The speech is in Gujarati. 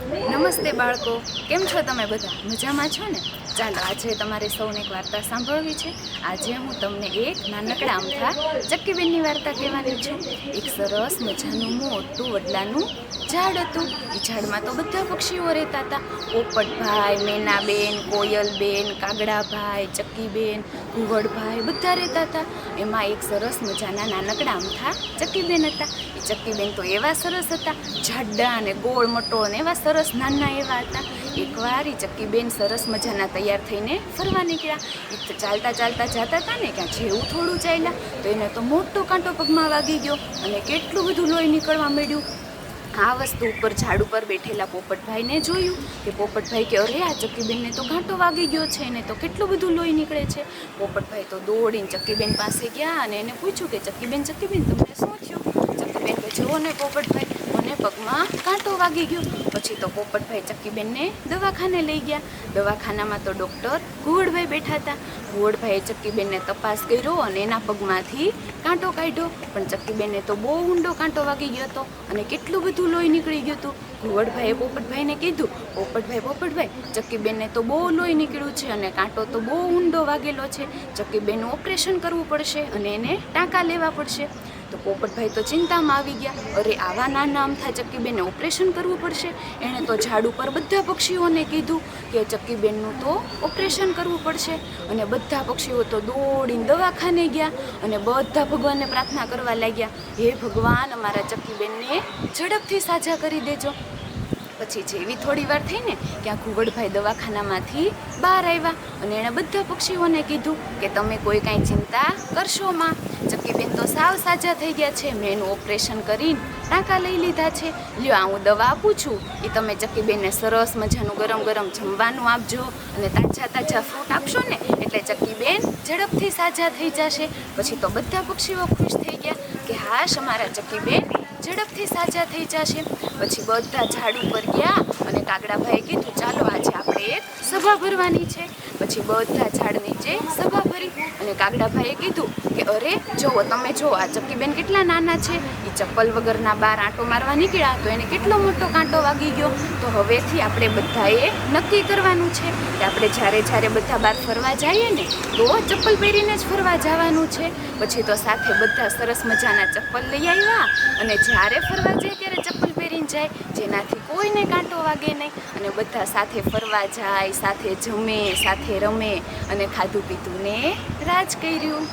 નમસ્તે બાળકો, કેમ છો તમે બધા? મજામાં છો ને? ચાલો, આજે તમારે સૌને એક વાર્તા સાંભળવી છે. આજે હું તમને એક નાનકડા અમથા ચક્કીબેનની વાર્તા કહેવાની છું. એક સરસ મજાનું મોટું વડલાનું ઝાડ હતું. એ ઝાડમાં તો બધા પક્ષીઓ રહેતા હતા. પોપટભાઈ, મેનાબેન, કોયલબેન, કાગડાભાઈ, ચક્કીબેન ઘુવડભાઈ બધા રહેતા હતા. એમાં એક સરસ મજાના નાનકડા અમથા ચક્કીબેન હતા. એ ચક્કીબેન તો એવા સરસ હતા. જાડા અને ગોળ મટો અને એવા સરસ નાના એવા હતા. એકવાર એ ચક્કીબેન સરસ મજાના તૈયાર થઈને ફરવા નીકળ્યા. એ ચાલતા ચાલતા જતા હતા ને ક્યાં જેવું થોડું ચાલ્યા, તો એને તો મોટો કાંટો પગમાં વાગી ગયો અને કેટલું બધું લોહી નીકળવા માંડ્યું. આ વસ્તુ ઉપર ઝાડ ઉપર બેઠેલા પોપટભાઈને જોયું કે પોપટભાઈ કે અરે, આ ચક્કીબેનને તો ઘાંટો વાગી ગયો છે એને તો કેટલું બધું લોહી નીકળે છે? પોપટભાઈ તો દોડીને ચક્કીબેન પાસે ગયા અને એને પૂછ્યું કે ચક્કીબેન ચક્કીબેન તમને શું થયું? ચક્કીબેન કે જુઓ ને પોપટભાઈ મને પગમાં કાંટો વાગી ગયો. પછી તો પોપટભાઈ ચક્કીબેનને દવાખાને લઈ ગયા. દવાખાનામાં તો ડૉક્ટર ઘુવડભાઈ બેઠા હતા. ઘુવડભાઈએ ચક્કીબેનને તપાસ કર્યો અને એના પગમાંથી કાંટો કાઢ્યો. પણ ચક્કીબેનને તો બહુ ઊંડો કાંટો વાગી ગયો હતો અને કેટલું બધું લોહી નીકળી ગયું હતું. ઘુવડભાઈએ પોપટભાઈને કીધું, પોપટભાઈ પોપટભાઈ, ચક્કીબેનને તો બહુ લોહી નીકળ્યું છે અને કાંટો તો બહુ ઊંડો વાગેલો છે. ચક્કીબેનનું ઓપરેશન કરવું પડશે અને એને ટાંકા લેવા પડશે. તો પોપટભાઈ તો ચિંતામાં આવી ગયા. અરે, આવા નાના અમથા ચક્કીબેનને ઓપરેશન કરવું પડશે. એણે તો ઝાડ ઉપર બધા પક્ષીઓને કીધું કે ચક્કીબેનનું તો ઓપરેશન કરવું પડશે. અને બધા પક્ષીઓ તો દોડીને દવાખાને ગયા અને બધા ભગવાનને પ્રાર્થના કરવા લાગ્યા, હે ભગવાન, અમારા ચક્કીબેનને ઝડપથી સાજા કરી દેજો. પછી જેવી થોડી વાર થઈ ને ત્યાં ઘુવડભાઈ દવાખાનામાંથી બહાર આવ્યા અને એણે બધા પક્ષીઓને કીધું કે તમે કોઈ કાંઈ ચિંતા કરશો, માં. ચક્કીબેન તો સાવ સાજા થઈ ગયા છે. મેં એનું ઓપરેશન કરીને ટાંકા લઈ લીધા છે. લ્યો, આ હું દવા આપું છું. એ તમે ચક્કીબેનને સરસ મજાનું ગરમ ગરમ જમવાનું આપજો અને તાજા તાજા ફ્રૂટ આપશો ને એટલે ચક્કીબેન ઝડપથી સાજા થઈ જશે. પછી તો બધા પક્ષીઓ ખુશ થઈ ગયા કે હાશ, અમારા ચક્કીબેન ઝડપથી સાજા થઈ જશે. પછી બધા ઝાડ ઉપર ગયા અને કાગડાભાઈએ કીધું, ચાલો, આજે આપણે એક સભા ભરવાની છે. પછી બધા ઝાડ નીચે સભા ભરી અને કાગડાભાઈએ કીધું કે અરે જુઓ તમે જુઓ આ ચક્કીબેન કેટલા નાના છે. એ ચપ્પલ વગરના બાર આંટો મારવા નીકળ્યા તો એને કેટલો મોટો કાંટો વાગી ગયો. તો હવેથી આપણે બધાએ નક્કી કરવાનું છે કે આપણે જ્યારે જ્યારે બધા બહાર ફરવા જઈએ ને, તો ચપ્પલ પહેરીને જ ફરવા જવાનું છે. પછી તો સાથે બધા સરસ મજાના ચપ્પલ લઈ આવ્યા અને જ્યારે ફરવા જઈએ ત્યારે ચપ્પલ પહેરીને જાય. જેનાથી કોઈને કાંટો વાગે નહીં. અને બધા સાથે ફરવા જાય, સાથે જમે, સાથે રમે અને ખાધું પીધું ને રાજ કર્યું.